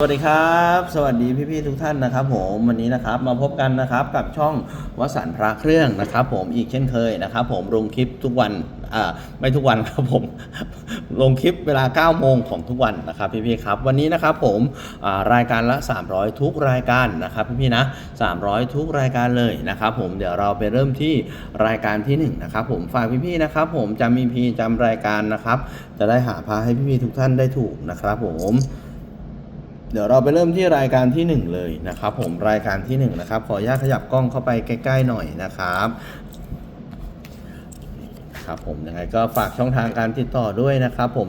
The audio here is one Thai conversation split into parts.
สวัสดีครับ สวัสดีพี่ๆทุกท่านนะครับผมวันนี้นะครับมาพบกันนะครับกับช่องวสันพระเครื่องนะครับ ผมอีกเช่นเคยนะครับ ผมลงคลิปทุกวันอ่าไม่ทุกวันครับผมลงคลิปเวลา 9 โมงของทุกวันนะครับพี่ๆครับวันนี้นะครับผมอ่ารายการละ 300 ทุกรายการนะครับพี่ๆนะ 300 ทุกรายการเลยนะครับ ผมเดี๋ยวเราไปเริ่มที่รายการที่หนึ่งนะครับผมฝากพี่ๆนะครับ ผมจำมีพีจำรายการนะครับ จะได้หาพาให้พี่ๆทุกท่านได้ถูกนะครับผม เดี๋ยวเราไปเริ่มที่รายการที่ 1 เลยนะครับ ผมรายการที่ 1 นะครับ ขออนุญาตขยับกล้องเข้าไปใกล้ ๆ หน่อยนะครับครับผมยังไงก็ฝากช่องทางการติดต่อด้วยนะครับผม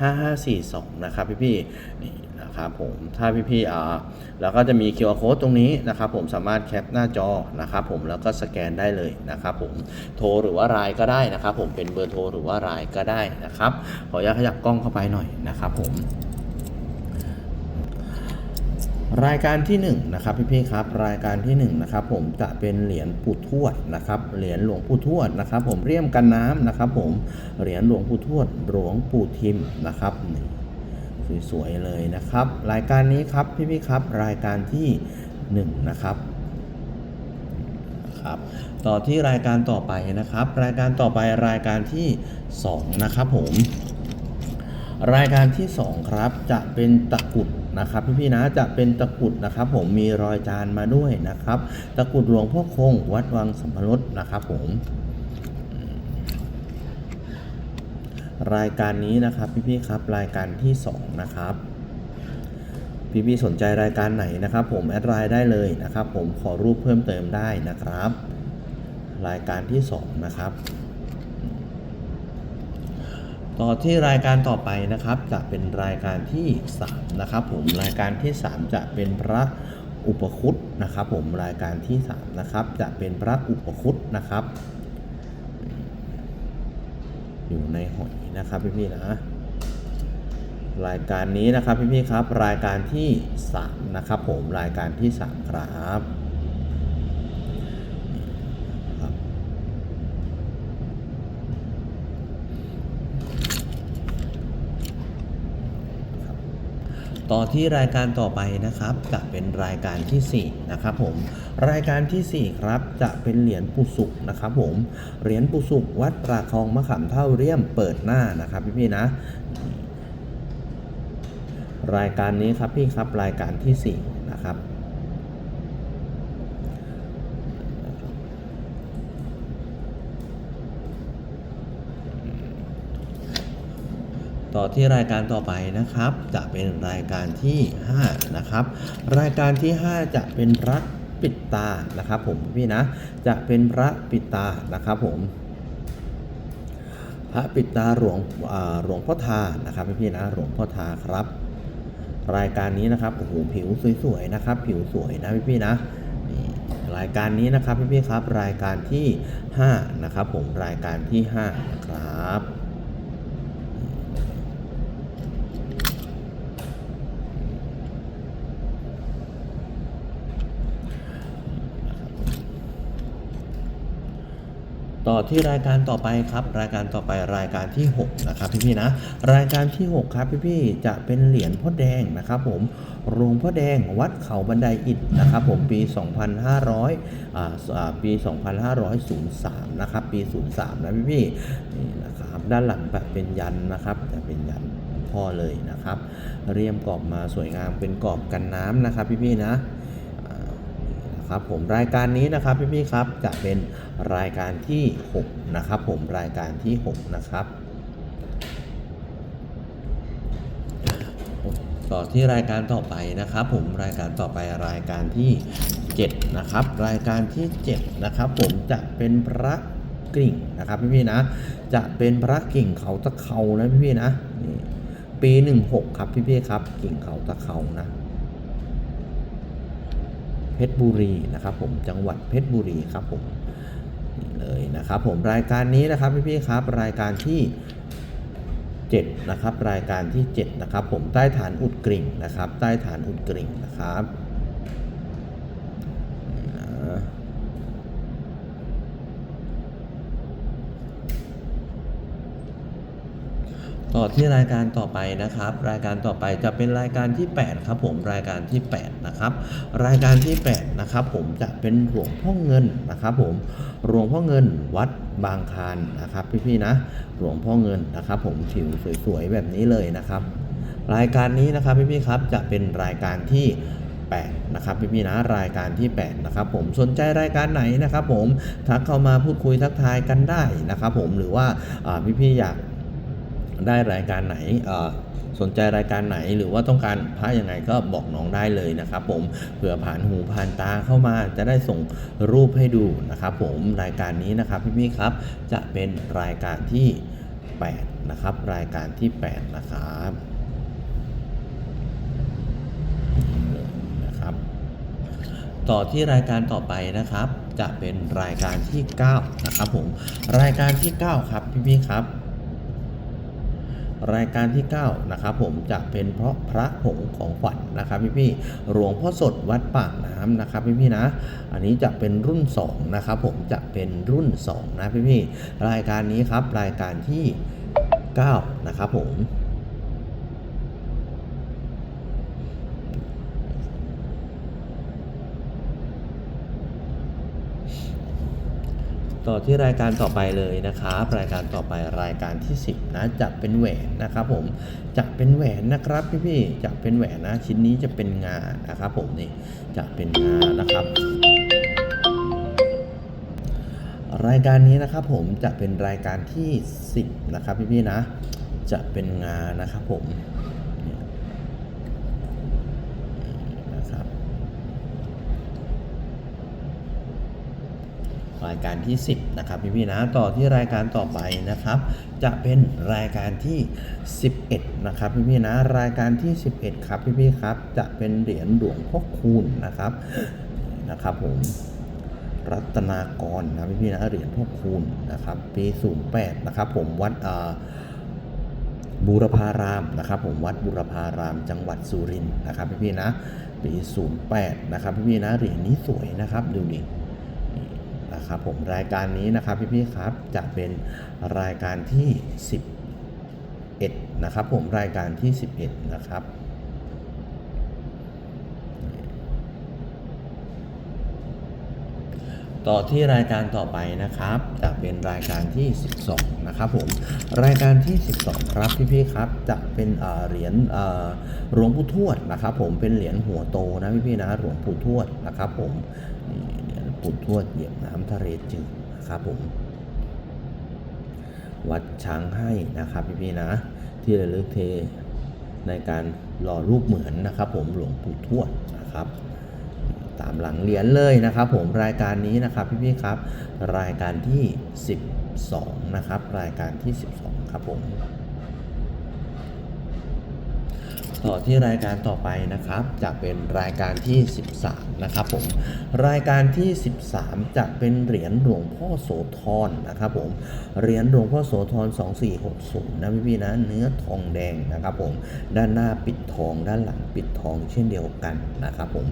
0832175542 นะครับพี่ๆนี่นะครับผมถ้าพี่ๆอ่าแล้วก็จะมี QR code ตรงนี้นะครับผมสามารถแคปหน้าจอนะครับผมแล้วก็สแกนได้เลยนะครับผมโทรหรือว่าไลน์ก็ได้นะครับผมเป็นเบอร์โทรหรือว่าไลน์ก็ได้นะครับขออนุญาตขยับกล้องเข้าไปหน่อยนะครับผม รายการที่1นงนะครับพี่ๆครับรายการที่1นงนะครับผมจะเป็นเหรียญปู่ทวดนะครับเหรียญหลวงปู่ทวดนะครับผมเรียมกันน้ำนะครับผมเหรียญหลวงปู่ทวดหลวงปู่ทิมนะครับสวยๆเลยนะครับ รายการนี้ครับพี่ๆครับรายการที่1นะครับครับต่อที่รายการต่อไปนะครับ รายการต่อไปรายการที่ 2 นะครับผม รายการที่ 2 ครับจะเป็นตะกุด นะครับพี่ๆนะจะเป็นตะกุดนะครับ ผมมีรอยจานมาด้วยนะครับ ตะกุดหลวงพ่อคงวัดวังสัมพรสนะครับผมรายการนี้นะครับพี่ๆครับรายการที่ 2 นะครับพี่ๆสนใจรายการไหนนะครับ ผมแอดไลน์ได้เลยนะครับ ผมขอรูปเพิ่มเติมได้นะครับ รายการที่ 2 นะครับ ต่อที่รายการต่อไปนะครับจะเป็นรายการที่ 3 นะครับผมรายการที่ 3 จะเป็นพระอุปคุตนะครับ ผมรายการที่3นะครับจะเป็นพระอุปคุตนะครับ อยู่ในหอยนะครับพี่ๆนะรายการนี้นะครับพี่ๆครับ รายการที่ 3 นะครับ ผมรายการที่ 3 ครับครับ ต่อที่รายการต่อไปนะครับจะเป็นรายการที่ 4 นะครับผมรายการทีสี่ 4 ครับจะเป็นเหรียญปุสุกนะครับผมเหรียญปุสุกวัดปราคองมะขามเท่าเรี่ยมเปิดหน้านะครับพี่ๆนะรายการนี้ครับพี่ครับรายการที่ 4 นะครับ ต่อที่รายการต่อไปนะครับ จะเป็นรายการที่ 5 นะครับ รายการที่ 5 จะเป็นพระปิดตานะครับ ผมพี่นะจะเป็นพระปิดตานะครับผมพระปิดตาหลวงหลวงพ่อทานะครับพี่ๆนะหลวงพ่อทาครับ รายการนี้นะครับโอ้โหผิวสวยๆนะครับ ผิวสวยนะพี่ๆนะรายการนี้นะครับพี่ๆครับ รายการที่ 5 นะครับ ผมรายการที่5นะครับ ต่อที่รายการต่อไปครับ รายการต่อไปรายการที่ 6 นะครับพี่ๆนะ รายการที่ 6 ครับพี่ๆจะเป็นเหรียญพ่อแดงนะครับผมหลวงพ่อแดงวัดเขาบันไดอิฐนะครับผมปี 2500อ่าอ่าปี 2503 นะครับปี 03 นะพี่ๆนี่นะครับด้านหลังแบบเป็นยันนะครับจะเป็นยันพ่อเลยนะครับ เรียมกรอบมาสวยงามเป็นกรอบกันน้ำนะครับพี่ๆนะ นะครับผมรายการนี้นะครับพี่ๆครับจะเป็นรายการที่6นะครับผมรายการที่ 6 นะครับต่อที่รายการต่อไปนะครับผมรายการต่อไปรายการที่ 7 นะครับ รายการที่ 7 นะครับ ผมจะเป็นพระกิ่งนะครับพี่ๆนะ จะเป็นพระกิ่งเขาตะเขานะพี่ๆนะนี่ปี 16 ครับพี่ๆครับ กิ่งเขาตะเขานะ เพชรบุรีนะครับผมจังหวัดเพชรบุรีครับผมนี่เลยนะครับผมรายการนี้นะครับพี่ๆครับรายการที่7นะครับรายการที่7นะครับผมใต้ฐานอุดกริ่งนะครับ ใต้ฐานอุดกริ่งนะครับนี่นะ ต ต่ อที่รายการต่อไปนะครับ รายการต่อไปจะเป็นรายการที่ 8 ครับผมรายการที่ 8 นะครับ รายการที่ 8 นะครับผมจะเป็นหลวงพ่อเงินนะครับผมหลวงพ่อเงินวัดบางคานนะครับพี่ๆนะหลวงพ่อเงินนะครับ ผมผิวสวยๆแบบนี้เลยนะครับ รายการนี้นะครับพี่ๆครับจะเป็นรายการที่8นะครับพี่ๆนะรายการที่ 8 นะครับ ผมสนใจรายการไหนนะครับ ผมทักเข้ามาพูดคุยทักทายกันได้นะครับ ผมหรือว่าอ่าพี่ๆอยาก ได้รายการไหนสนใจรายการไหนหรือว่าต้องการพระยังไงก็บอกน้องได้เลยนะครับผมเผื่อผ่านหูผ่านตาเข้ามาจะได้ส่งรูปให้ดูนะครับผมรายการนี้นะครับพี่ๆครับจะเป็นรายการที่ 8 นะครับ รายการที่ 8 นะครับนะครับ ต่อที่รายการต่อไปนะครับ จะเป็นรายการที่ 9 นะครับผมรายการที่ 9 ครับพี่ๆครับ รายการที่ 9 นะครับผมจะเป็นเพราะพระผงของขวัญนะครับพี่พี่หลวงพ่อสดวัดปากน้ำนะครับพี่พี่นะ อันนี้จะเป็นรุ่น 2 นะครับผมจะเป็นรุ่น 2 นะพี่พี่รายการนี้ครับรายการที่ 9 นะครับผม ต่อที่รายการต่อไปเลยนะครับรายการต่อไปรายการที่ 10 นะจะเป็นแหวนนะครับผมจะเป็นแหวนนะครับพี่ๆจะเป็นแหวนนะชิ้นนี้จะเป็นงานะครับผมนี่จะเป็นงานะครับ รายการนี้นะครับผมจะเป็นรายการที่ 10 นะครับพี่ๆนะ จะเป็นงานะครับผมนี่นะครับ รายการที่ 10 นะครับพี่ๆนะต่อที่รายการต่อไปนะครับ จะเป็นรายการที่ 11 นะครับพี่ๆนะรายการที่ 11 ครับพี่ๆครับจะเป็นเหรียญหลวงพ่อคูณนะครับนะครับผมรัตนากรนะพี่ๆนะเหรียญพ่อคูณนะครับปี 08 นะครับผมวัดอ่าบูรพารามนะครับผมวัดบูรพารามจังหวัดสุรินทร์นะครับพี่ๆนะปี 08 นะครับพี่ๆนะเหรียญนี้สวยนะครับดูดิ นะครับผมรายการนี้นะครับพี่ๆครับจะเป็นรายการที่ 11 นะครับผมรายการที่ 11 นะครับต่อที่รายการต่อไปนะครับ จะเป็นรายการที่ 12 นะครับผมรายการที่ 12 ครับพี่ๆครับจะเป็นเหรียญหลวงปู่ทวดนะครับ ผมเป็นเหรียญหัวโตนะพี่ๆนะหลวงปู่ทวดนะครับ ผมน ปู่ทวดเหยียบน้ำทะเลจืดนะครับผม วัดช้างให้นะครับพี่ๆนะ ที่ระลึกเทในการหล่อรูปเหมือนนะครับ ผมหลวงปู่ทวดนะครับตามหลังเหรียญเลยนะครับ ผมรายการนี้นะครับพี่ๆครับ รายการที่ 12 นะครับ รายการที่ 12 ครับผม ต่อที่รายการต่อไปนะครับ จะเป็นรายการที่ 13 นะครับผม รายการที่ 13 จะเป็นเหรียญหลวงพ่อโสธรนะครับผม เหรียญหลวงพ่อโสธร 2460 นะพี่ๆนะ เนื้อทองแดงนะครับผม ด้านหน้าปิดทอง ด้านหลังปิดทองเช่นเดียวกันนะครับผม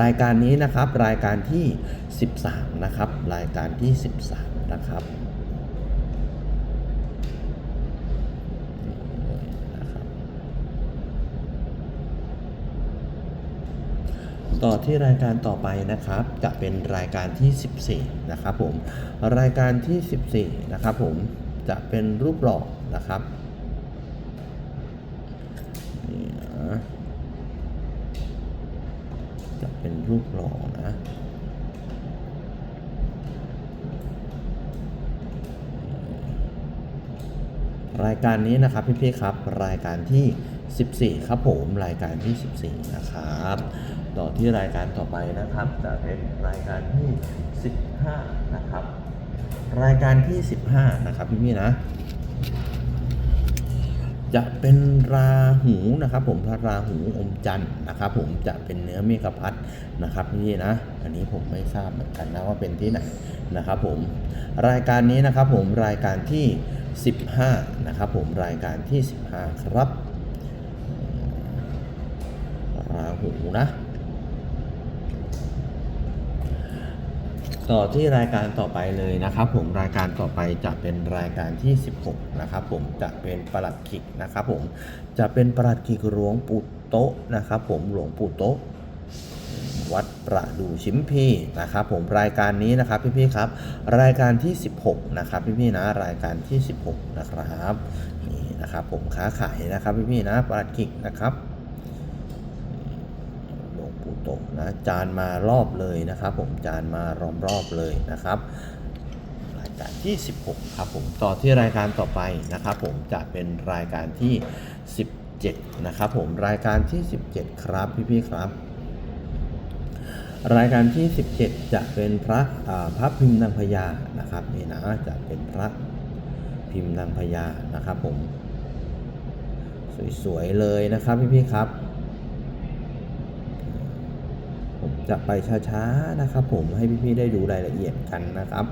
รายการนี้นะครับ รายการที่ 13 นะครับ รายการที่ 13 นะครับนี่เลยนะครับ ต่อที่รายการต่อไปนะครับ จะเป็นรายการที่ 14 นะครับผม รายการที่ 14 นะครับผม จะเป็นรูปหล่อนะครับนี่นะจะเป็นรูปหล่อนะรายการนี้นะครับพี่ๆครับ รายการที่ 14 ครับผมรายการที่ 14 นะครับ ต่อที่รายการต่อไปนะครับจะเป็นรายการที่ 15 นะครับ รายการที่ 15 นะครับพี่ๆนะ จะเป็นราหูนะครับ ผมพระราหูอมจันทร์นะครับ ผมจะเป็นเนื้อเมฆพัดนะครับพี่นะ อันนี้ผมไม่ทราบเหมือนกันนะว่าเป็นที่ไหนนะครับผมรายการนี้นะครับผมรายการที่ 15 นะครับผมรายการที่ 15 ครับ รา หูนะต่อที่รายการต่อไปเลยนะครับผมรายการต่อไปจะเป็นรายการที่ 16นะครับผมจะเป็นประหลัดขิกนะครับผมจะเป็นประหลัดขิกหลวงปู่โตะนะครับผมหลวงปู่โตะวัดประดูชิมพีนะครับผมรายการนี้นะครับพี่ๆครับ รายการที่ 16นะครับพี่ๆนะรายการที่ 16 นะครับนี่นะครับผมค้าขายนะครับพี่ๆนะประหลัดขิกนะครับ หลวงปู่โตะ นะจานมารอบเลยนะครับ ผมจานมารอมรอบเลยนะครับรายการที่ 16 ครับผมต่อที่รายการต่อไปนะครับ ผมจะเป็นรายการที่ 17 นะครับ ผมรายการที่ 17 ครับพี่ๆครับรายการที่ 17 จะเป็นพระพระพิมพ์นางพญานะครับนี่นะจะเป็นพระพิมพ์นางพญานะครับผม สวยๆเลยนะครับพี่ๆครับ ผม จะไปช้าๆนะครับ ผมให้พี่ๆได้ดูรายละเอียดกันนะครับ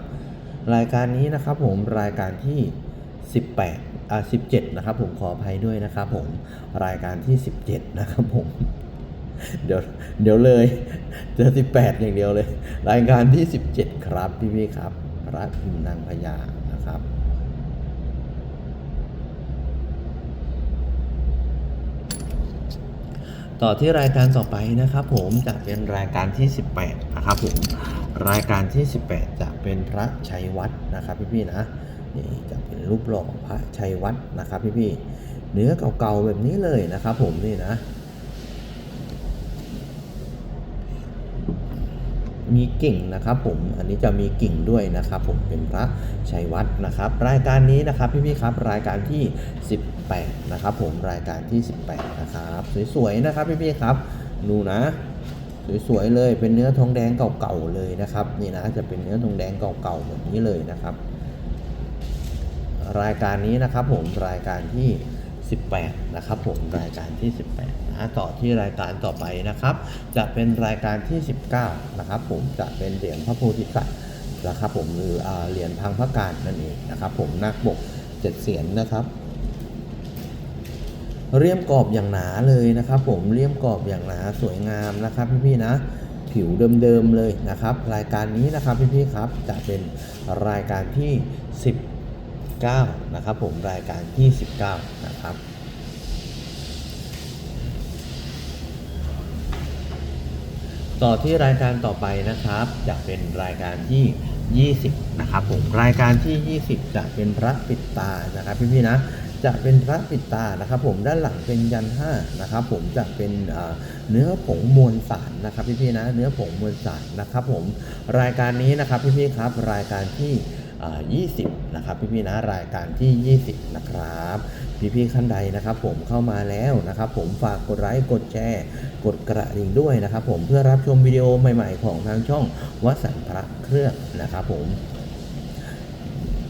รายการนี้นะครับผมรายการที่ 18อ่า17 นะครับ ผมขออภัยด้วยนะครับ ผมรายการที่ 17 นะครับผมเดี๋ยวเดี๋ยวเลยเจอ18อย่างเดียวเลย รายการที่17ครับพี่ๆครับ พระพิมพ์นางพญานะครับ ต่อที่รายการต่อไปนะครับผมจะเป็นรายการที่ 18 นะครับผมรายการที่ 18 จะเป็นพระชัยวัฒนะครับพี่ๆนะนี่จะเป็นรูปหล่อพระชัยวัฒนะครับพี่ๆเนื้อเก่าๆแบบนี้เลยนะครับผมนี่นะ มีกิ่งนะครับผมอันนี้จะมีกิ่งด้วยนะครับผมเป็นพระชัยวัฒน์นะครับ รายการนี้นะครับพี่ๆครับรายการที่ 18 นะครับ ผมรายการที่ 18 นะครับ สวยๆนะครับพี่ๆครับ ดูนะ สวยๆเลยเป็นเนื้อทองแดงเก่าๆเลยนะครับ นี่นะจะเป็นเนื้อทองแดงเก่าๆแบบนี้เลยนะครับ รายการนี้นะครับ ผมรายการที่ 18 นะครับ ผมรายการที่ 18นะต่อที่รายการต่อไปนะครับ จะเป็นรายการที่ 19 นะครับ ผมจะเป็นเหรียญพระโพธิสัตว์นะครับผมหรือเหรียญพังพระการนั่นเองนะครับ ผมนักบกเจ็ดเสียนนะครับ เรียมกรอบอย่างหนาเลยนะครับ ผมเรียมกรอบอย่างหนาสวยงามนะครับพี่ๆนะผิวเดิมๆเลยนะครับ รายการนี้นะครับพี่ๆครับจะเป็นรายการที่ 19 นะครับผมรายการที่ 19 นะครับต่อที่รายการต่อไปนะครับ จะเป็นรายการที่ 20 นะครับผมรายการที่ 20 จะเป็นพระปิดตานะครับพี่ๆนะ จะเป็นพระปิดตานะครับ ผมด้านหลังเป็นยันห้านะครับ ผมจะเป็นเนื้อผงมวลสารนะครับพี่ๆนะเนื้อผงมวลสารนะครับ ผมรายการนี้นะครับพี่ๆครับรายการที่20 นะครับ พี่ๆนะรายการที่ 20 นะครับ พี่ๆขั้นใดนะครับ ผมเข้ามาแล้วนะครับ ผมฝากกดไลค์กดแชร์ กดกระดิ่งด้วยนะครับ ผมเพื่อรับชมวิดีโอใหม่ ๆ ของทางช่องวสันพระเครื่องนะครับ ผม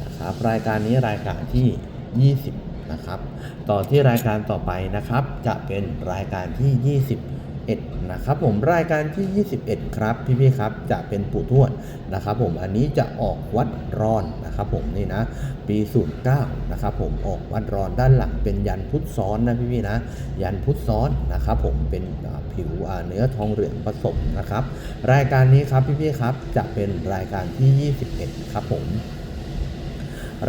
นะครับรายการนี้รายการที่ 20 นะครับ ต่อที่รายการต่อไปนะครับ จะเป็นรายการที่ 21 นะครับผมรายการที่ 21 ครับพี่ๆครับจะเป็นปู่ทวดนะครับผมอันนี้จะออกวัดรอนนะครับผมนี่นะปี09นะครับผมออกวัดรอนด้านหลังเป็นยันพุทธซ้อนนะพี่ๆนะยันพุทธซ้อนนะครับผมเป็นผิวเนื้อทองเหลืองผสมนะครับ รายการนี้ครับพี่ๆครับจะเป็นรายการที่ 21 ครับผม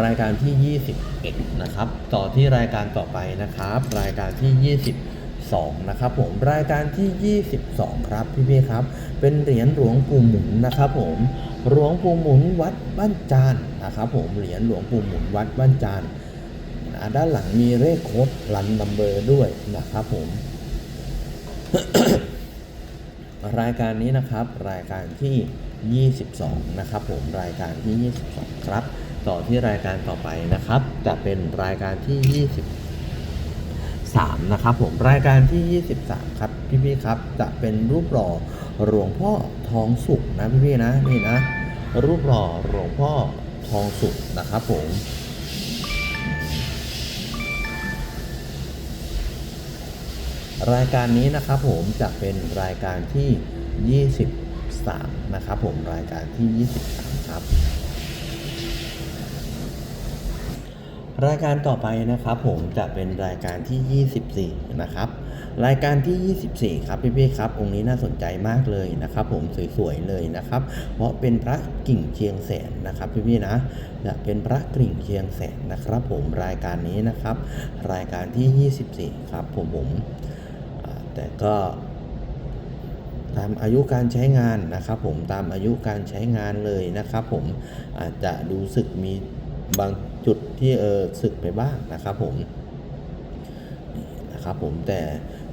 รายการที่ 21 นะครับ ต่อที่รายการต่อไปนะครับ รายการที่ 22 นะครับผม รายการที่ 22 ครับพี่ๆครับ เป็นเหรียญหลวงปู่หมุนนะครับผมหลวงปู่หมุนวัดบ้านจานนะครับผม เหรียญหลวงปู่หมุนวัดบ้านจานนะด้านหลังมีเลขโค้ดรันนัมเบอร์ด้วยนะครับผมรายการนี้นะครับ รายการที่ 22 นะครับผม รายการที่ 22 ครับ ต่อที่รายการต่อไปนะครับ จะเป็นรายการที่ 23 นะครับผมรายการที่ 23 ครับพี่ๆครับ จะเป็นรูปหล่อหลวงพ่อทองสุกนะพี่ๆนะนี่นะ รูปหล่อหลวงพ่อทองสุกนะครับผมรายการนี้นะครับผมจะเป็นรายการที่ 23 นะครับผมรายการที่ 23 ครับ รายการต่อไปนะครับผมจะเป็นรายการที่ 24 นะครับ รายการที่ 24 ครับพี่ๆครับ องค์นี้น่าสนใจมากเลยนะครับ ผมสวยๆเลยนะครับ เพราะเป็นพระกิ่งเชียงแสนนะครับพี่ๆนะจะเป็นพระกิ่งเชียงแสนนะครับ ผมรายการนี้นะครับ รายการที่ 24 ครับผมผมแต่ก็ตามอายุการใช้งานนะครับ ผมตามอายุการใช้งานเลยนะครับ ผมอาจจะดูสึกมีบาง จุดที่เออสึกไปบ้างนะครับผมนะครับผมแต่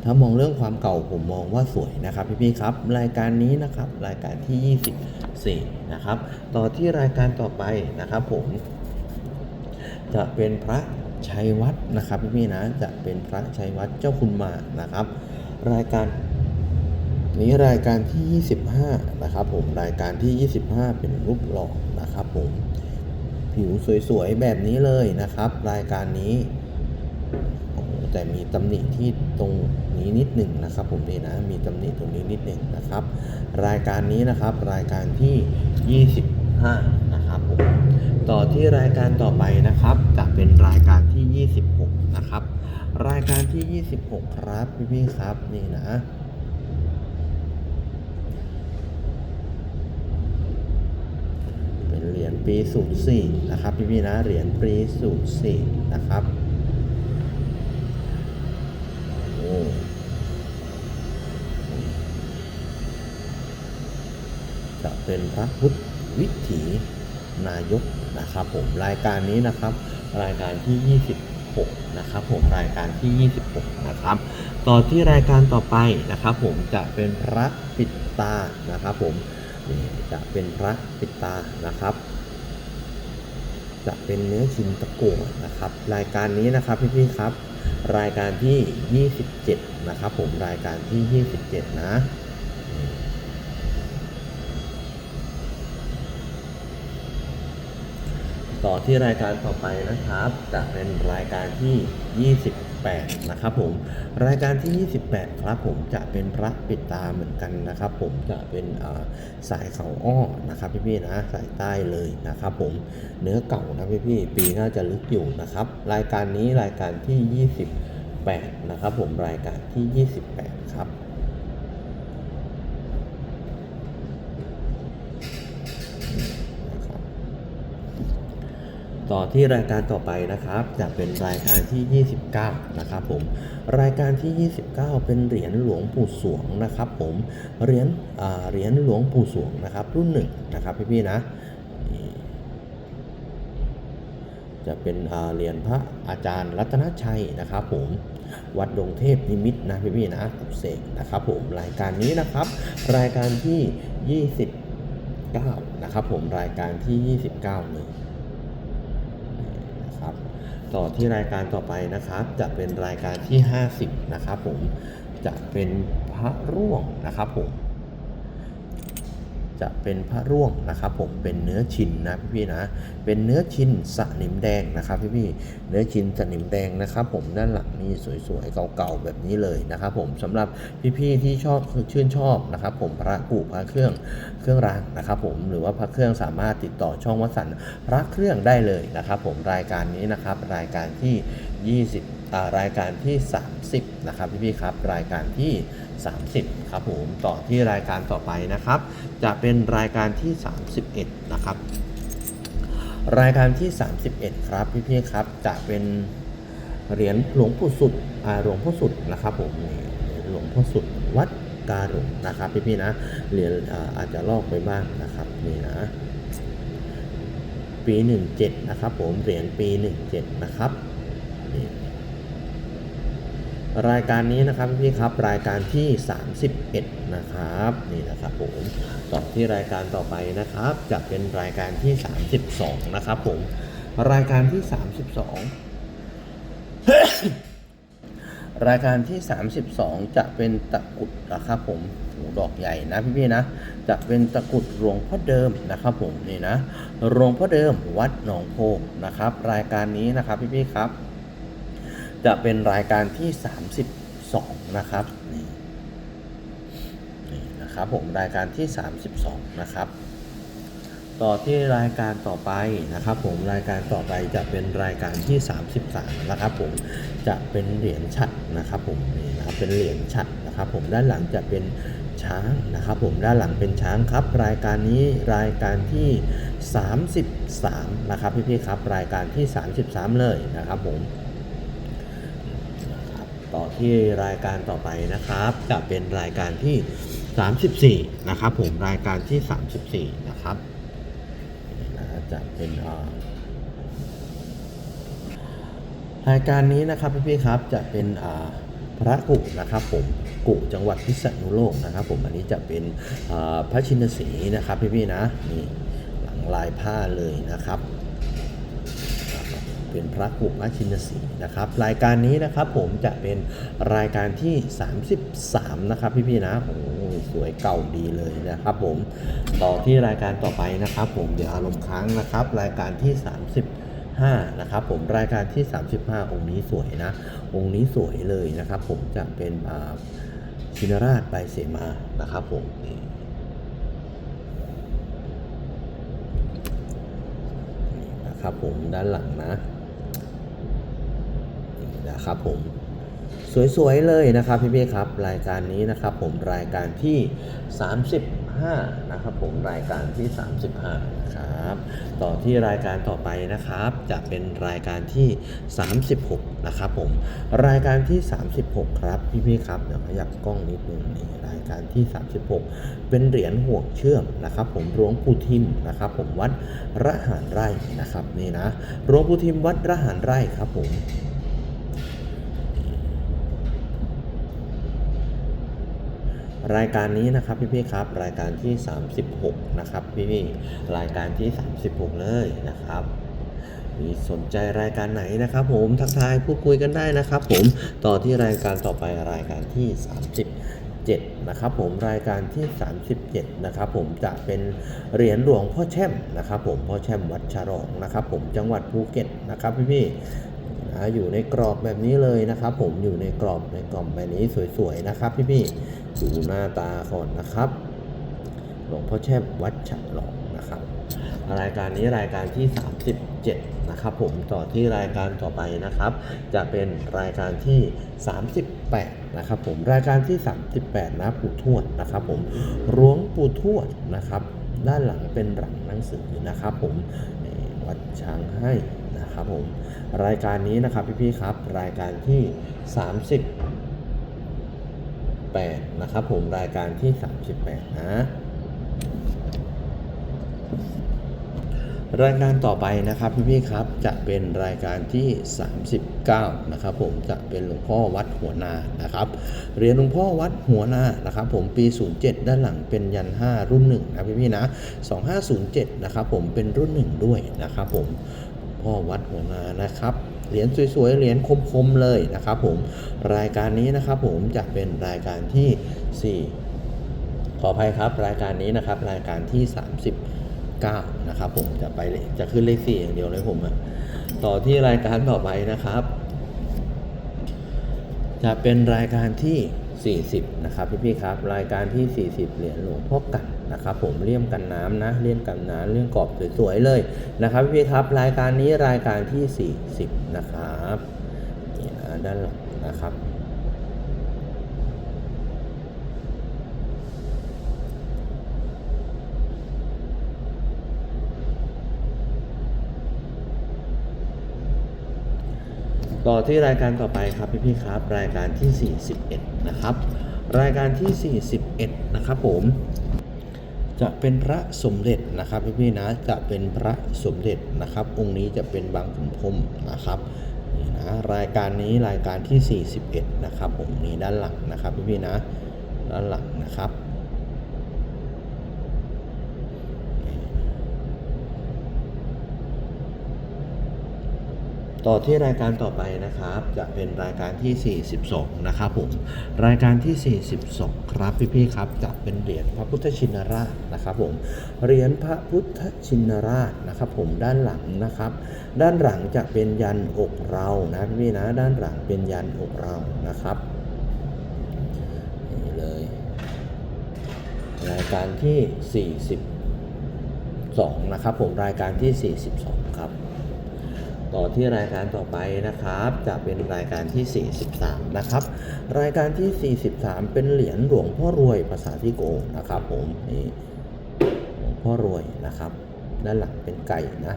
ถ้ามองเรื่องความเก่าผมมองว่าสวยนะครับพี่ๆครับ รายการนี้นะครับรายการที่ 24 นะครับ ต่อที่รายการต่อไปนะครับผม จะเป็นพระชัยวัฒนะครับพี่ๆนะจะเป็นพระชัยวัฒเจ้าคุณมานะครับ รายการนี้รายการที่ 25 นะครับผมรายการที่ 25 เป็นรูปหล่อนะครับผม ผิวสวยๆ แบบนี้เลยนะครับ รายการนี้ แต่มีตำหนิที่ตรงนี้นิดหนึ่งนะครับ ผมนี่นะ มีตำหนิตรงนี้นิดหนึ่งนะครับ รายการนี้นะครับ รายการที่ 25 นะครับผมต่อที่รายการต่อไปนะครับ จะเป็นรายการที่ 26 นะครับ รายการที่ 26 ครับพี่ๆครับนี่นะ เป็นเหรียญปี 04 นะครับพี่ๆนะ เหรียญปี 04 นะครับจะเป็นพระพุทธวิถีนายกนะครับผมรายการนี้นะครับ รายการที่ 26 นะครับผมรายการที่ 26 นะครับ ต่อที่รายการต่อไปนะครับผมจะเป็นพระปิดตานะครับผมจะเป็นพระปิดตานะครับ จะเป็นเนื้อชิ้นตะกั่วนะครับ รายการนี้นะครับพี่ๆครับ รายการที่ 27 นะครับ ผมรายการที่ 27 นะต่อที่รายการต่อไปนะครับ จะเป็นรายการที่ 28 8 นะครับผม รายการที่ 28 ครับผมจะเป็นพระปิดตาเหมือนกันนะครับ ผมจะเป็นสายเขาอ้อนะครับพี่ๆนะสายใต้เลยนะครับผมเนื้อเก่านะพี่ๆปีน่าจะลึกอยู่นะครับ รายการนี้รายการที่ 28 นะครับผมรายการที่ 28 ครับ ต่อที่รายการต่อไปนะครับ จะเป็นรายการที่ 29 นะครับผมรายการที่ 29 เป็นเหรียญหลวงปู่สวงนะครับ ผมเหรียญเหรียญหลวงปู่สวงนะครับ รุ่นหนึ่งนะครับพี่ๆนะนี่จะเป็นเหรียญพระอาจารย์รัตนชัยนะครับผมวัดดงเทพนิมิตนะพี่ๆนะปลุกเสกนะครับผมรายการนี้นะครับ รายการที่29นะครับผมรายการที่ 29เลยนะครับ ต่อที่รายการต่อไปนะครับ จะเป็นรายการที่ 50 นะครับผมจะเป็นพระร่วงนะครับผม จะเป็นพระร่วงนะครับผมเป็นเนื้อชินนะพี่ๆนะเป็นเนื้อชินสนิมแดงนะครับพี่ๆเนื้อชินสนิมแดงนะครับ ผมด้านหลังนี่สวยๆเก่าๆแบบนี้เลยนะครับผมสำหรับพี่ๆที่ชอบชื่นชอบนะครับผมพระกุพระเครื่องเครื่องรางนะครับผมหรือว่าพระเครื่องสามารถติดต่อช่องวัสันพระเครื่องได้เลยนะครับผมรายการนี้นะครับรายการที่ 20 รายการที่ 30 นะครับพี่ๆครับ รายการที่ 30 ครับผมต่อที่รายการต่อไปนะครับ จะเป็นรายการที่ 31 นะครับ รายการที่ 31 ครับพี่ๆครับจะเป็นเหรียญหลวงปู่สุดอาหลวงพ่อสุดนะครับผมหลวงพ่อสุดวัดการุนะครับพี่ๆนะเหรียญอาอาจจะลอกไปบ้างนะครับนี่นะปี 17 นะครับผมเหรียญปี 17 นะครับ รายการนี้นะครับพี่ครับรายการที่ 31 นะครับนี่นะครับผมต่อที่รายการต่อไปนะครับ จะเป็นรายการที่ 32 นะครับผมรายการที่ 32 รายการที่ 32 จะเป็นตะกุดนะครับผมโอ้ดอกใหญ่นะพี่ๆนะ จะเป็นตะกุดหลวงพ่อเดิมนะครับผมนี่นะหลวงพ่อเดิมวัดหนองโพนะครับ รายการนี้นะครับพี่ๆครับ จะเป็นรายการที่ 32 นะครับนี่นี่นะครับผมรายการที่ 32 นะครับ ต่อที่รายการต่อไปนะครับ ผมรายการต่อไปจะเป็นรายการที่ 33 นะครับผมจะเป็นเหรียญฉัดนะครับผมนี่นะครับเป็นเหรียญฉัดนะครับ ผมด้านหลังจะเป็นช้างนะครับผมด้านหลังเป็นช้างครับ รายการนี้รายการที่ 33 นะครับพี่ๆครับ รายการที่ 33 เลยนะครับผม ต่อที่รายการต่อไปนะครับ จะเป็นรายการที่ 34 นะครับผมรายการที่ 34 นะครับนี่นะจะเป็นรายการนี้นะครับพี่ๆครับจะเป็นพระกุนะครับผมกุจังหวัดพิษณุโลกนะครับ ผมอันนี้จะเป็นพระชินสีนะครับพี่ๆนะนี่หลังลายผ้าเลยนะครับ เป็นพระกุพระชินสีนะครับ รายการนี้นะครับผมจะเป็นรายการที่ 33 นะครับพี่ๆนะโอ้โหสวยเก่าดีเลยนะครับผมต่อที่รายการต่อไปนะครับ ผมเดี๋ยวอารมณ์ค้างนะครับ รายการที่35นะครับผมรายการที่ 35 องค์นี้สวยนะ องค์นี้สวยเลยนะครับ ผมจะเป็นชินราชใบเสมานะครับผมนี่นะครับผมด้านหลังนะ นะครับผมสวยๆเลยนะครับพี่ๆครับ รายการนี้นะครับผมรายการที่ 35 นะครับผมรายการที่ 35 นะครับ ต่อที่รายการต่อไปนะครับ จะเป็นรายการที่ 36 นะครับผมรายการที่ 36 ครับพี่ๆครับเดี๋ยวขยับกล้องนิดนึงนี่รายการที่ 36 เป็นเหรียญห่วงเชื่อมนะครับ ผมหลวงปู่ทิมนะครับ ผมวัดระหารไร่นะครับนี่นะหลวงปู่ทิมวัดระหารไร่ครับผม รายการนี้นะครับพี่ๆครับ รายการที่ 36 นะครับพี่ๆรายการที่ 36 เลยนะครับมีสนใจรายการไหนนะครับ ผมทักทายพูดคุยกันได้นะครับ ผมต่อที่รายการต่อไปรายการที่ 37 นะครับผมรายการที่ 37 นะครับผมจะเป็นเหรียญหลวงพ่อแช่มนะครับ ผมพ่อแช่มวัดฉลองนะครับ ผมจังหวัดภูเก็ตนะครับพี่ๆ อยู่ในกรอบแบบนี้เลยนะครับ ผมอยู่ในกรอบในกล่องแบบนี้สวยๆนะครับ พี่ๆดูหน้าตาก่อนนะครับหลวงพ่อแช่มวัดฉลองนะครับ รายการนี้รายการที่ 37 นะครับผมต่อที่รายการต่อไปนะครับ จะเป็นรายการที่ 38 นะครับผมรายการที่ 38 นะปู่ทวดนะครับผมหลวงปู่ทวดนะครับ ด้านหลังเป็นหลังหนังสือนะครับ ผมวัดช้างให้ นะครับผมรายการนี้นะครับพี่ๆครับ รายการที่ 38 นะครับผมรายการที่ 38 นะรายการต่อไปนะครับพี่ๆครับจะเป็นรายการที่ 39 นะครับผมจะเป็นหลวงพ่อวัดหัวนานะครับเรียนหลวงพ่อวัดหัวนานะครับผมปี 07 ด้านหลังเป็นยัน 5 รุ่น1นะพี่ๆนะ 2507 นะครับผมเป็นรุ่น 1 ด้วยนะครับผม พ่อวัดหัวนานะครับเหรียญสวยๆเหรียญคมๆเลยนะครับ ผมรายการนี้นะครับ ผมจะเป็นรายการที่ 4 ขออภัยครับ รายการนี้นะครับ รายการที่ 39 นะครับ ผมจะไปจะขึ้นเลข4อย่างเดียวเลยผมอะต่อที่รายการต่อไปนะครับ จะเป็นรายการที่ 40 นะครับพี่ๆครับ รายการที่ 40 เหรียญหลวงพ่อกัน นะครับผมเลี่ยมกันน้ำนะเลี่ยมกันน้ำเลี่ยมกรอบสวยๆเลยนะครับพี่ๆครับรายการนี้รายการที่ 40 นะครับนี่ด้านหลังนะครับต่อที่รายการต่อไปครับพี่ๆครับ รายการที่ 41 นะครับ รายการที่ 41 นะครับผม จะเป็นพระสมเด็จนะครับพี่ๆนะจะเป็นพระสมเด็จนะครับ องค์นี้จะเป็นบางขุนพรมนะครับนี่นะรายการนี้รายการที่ 41 นะครับผมนี่ด้านหลังนะครับพี่ๆนะด้านหลังนะครับ ต่อที่รายการต่อไปนะครับ จะเป็นรายการที่ 42 นะครับผมรายการที่ 42 ครับพี่ๆครับจะเป็นเหรียญพระพุทธชินราชนะครับผมเหรียญพระพุทธชินราชนะครับ ผมด้านหลังนะครับ ด้านหลังจะเป็นยันอกเรานะพี่นะด้านหลังเป็นยันอกเรานะครับนี่เลยรายการที่ 42 นะครับผมรายการที่ 42 ครับ ต่อที่รายการต่อไปนะครับ จะเป็นรายการที่ 43 นะครับ รายการที่ 43 เป็นเหรียญหลวงพ่อรวยภาษาที่โกนะครับ ผมนี่หลวงพ่อรวยนะครับ ด้านหลังเป็นไก่นะ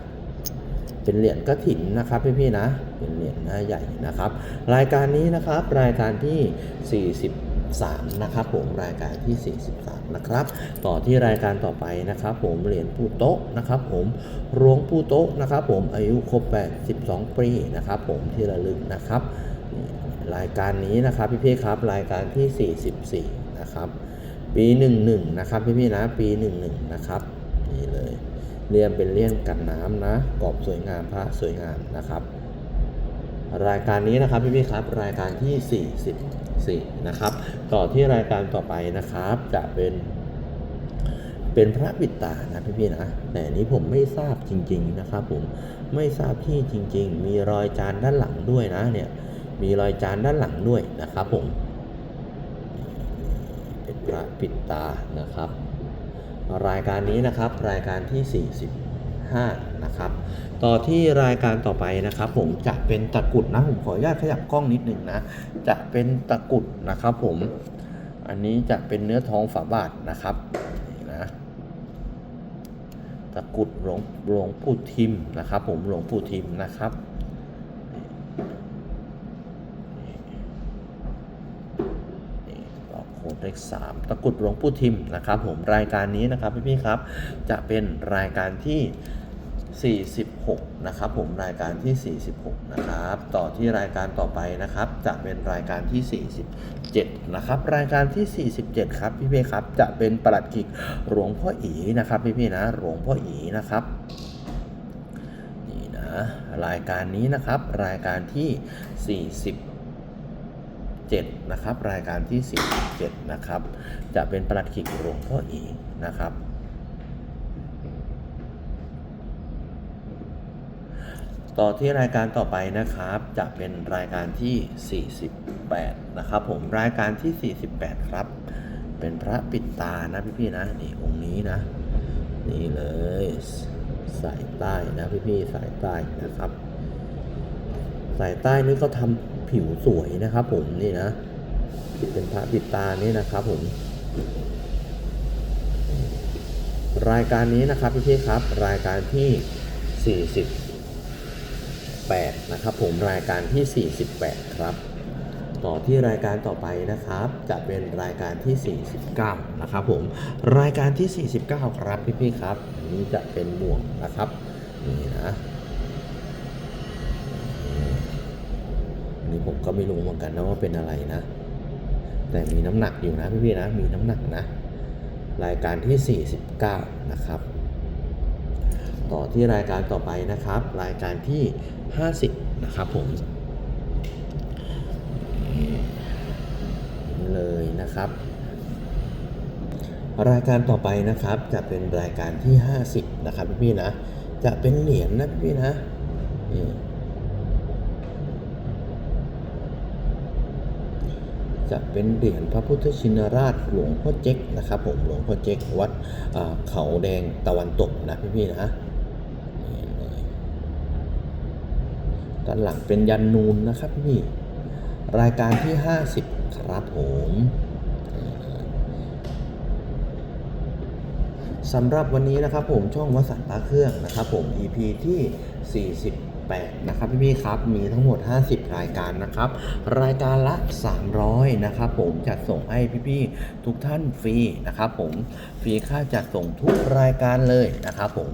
เป็นเหรียญกระถินนะครับพี่ๆนะ เป็นเหรียญหน้าใหญ่นะครับ รายการนี้นะครับรายการที่ 43 นะครับผมรายการที่ 43 นะครับ ต่อที่รายการต่อไปนะครับ ผมเหรียญปูโต๊ะนะครับ ผมหลวงปูโต๊ะนะครับ ผมอายุครบ82 ปีนะครับ ผมที่ระลึกนะครับ รายการนี้นะครับพี่ๆครับรายการที่ 44 นะครับ ปี 11 นะครับพี่ๆนะปี 11 นะครับนี่เลยเลี่ยมเป็นเลี่ยมกันน้ำนะกรอบสวยงามพระสวยงามนะครับ รายการนี้นะครับพี่ๆครับ รายการที่ 44 นะครับ ต่อที่รายการต่อไปนะครับ จะเป็น เป็นพระปิดตานะพี่ๆนะแต่อันนี้ผมไม่ทราบจริง ๆนะครับ ผมไม่ทราบที่จริง ๆ มีรอยจานด้านหลังด้วยนะเนี่ยมีรอยจานด้านหลังด้วยนะครับผมเป็นพระปิดตานะครับ รายการนี้นะครับรายการที่ 45 นะครับ ต่อที่รายการต่อไปนะครับ ผมจะเป็นตะกุดนะผมขออนุญาตขยับกล้องนิดนึงนะ จะเป็นตะกุดนะครับ ผม อันนี้จะเป็นเนื้อทองฝาบาทนะครับนี่นะตะกุดหลวงหลวงปู่ทิมนะครับ ผมหลวงปู่ทิมนะครับต่อโค้ดเลขสามตะกุดหลวงปู่ทิมนะครับ ผมรายการนี้นะครับพี่ๆครับ จะเป็นรายการที่ 46 นะครับผมรายการที่ 46 นะครับ ต่อที่รายการต่อไปนะครับ จะเป็นรายการที่ 47 นะครับ รายการที่ 47 ครับพี่ๆครับจะเป็นประหลัดกิกหลวงพ่ออีนะครับพี่ๆนะหลวงพ่ออีนะครับนี่นะรายการนี้นะครับรายการที่ 40 7นะครับรายการที่ 47 นะครับ จะเป็นประหลัดขิกหลวงพ่ออีนะครับ ต่อที่รายการต่อไปนะครับ จะเป็นรายการที่ 48 นะครับ ผมรายการที่ 48 ครับ เป็นพระปิดตานะพี่ๆนะนี่องค์นี้นะ นี่เลยสายใต้นะพี่ๆสายใต้นะครับ สายใต้นี่เขาทำผิวสวยนะครับ ผมนี่นะเป็นพระปิดตานี่นะครับ ผม รายการนี้นะครับพี่ๆครับ รายการที่ 48 นะครับผมรายการที่ 48 ครับ ต่อที่รายการต่อไปนะครับ จะเป็นรายการที่ 49 นะครับผมรายการที่ 49 ครับพี่ๆครับอันนี้จะเป็นหมวกนะครับนี่นะอันนี้ผมก็ไม่รู้เหมือนกันนะว่าเป็นอะไรนะ แต่มีน้ำหนักอยู่นะพี่ๆนะมีน้ำหนักนะ รายการที่ 49 นะครับ ต่อที่รายการต่อไปนะครับ รายการที่ 50 นะครับผมเลยนะครับ รายการต่อไปนะครับจะเป็นรายการที่ 50 นะครับพี่ๆนะ จะเป็นเหรียญนะพี่ๆนะจะเป็นเหรียญพระพุทธชินราชหลวงพ่อเจ๊กนะครับผมหลวงพ่อเจ๊กวัดเขาแดงตะวันตกนะพี่ๆนะนี่เลย ด้านหลังเป็นยันนูนนะครับพี่รายการที่ 50 ครับผมสำหรับวันนี้นะครับผมช่องวสันต์ปาเครื่องนะครับผม EP ที่ 48 นะครับพี่ๆครับมีทั้งหมด 50 รายการนะครับ รายการละ 300 นะครับผมจัดส่งให้พี่ๆทุกท่านฟรีนะครับผมฟรีค่าจัดส่งทุกรายการเลยนะครับผม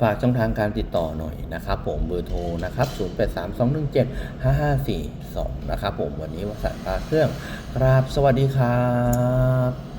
ฝากช่องทางการติดต่อหน่อยนะครับผมเบอร์โทรนะครับ0832175542นะครับผมวันนี้วสันต์ปาเครื่องครับสวัสดีครับ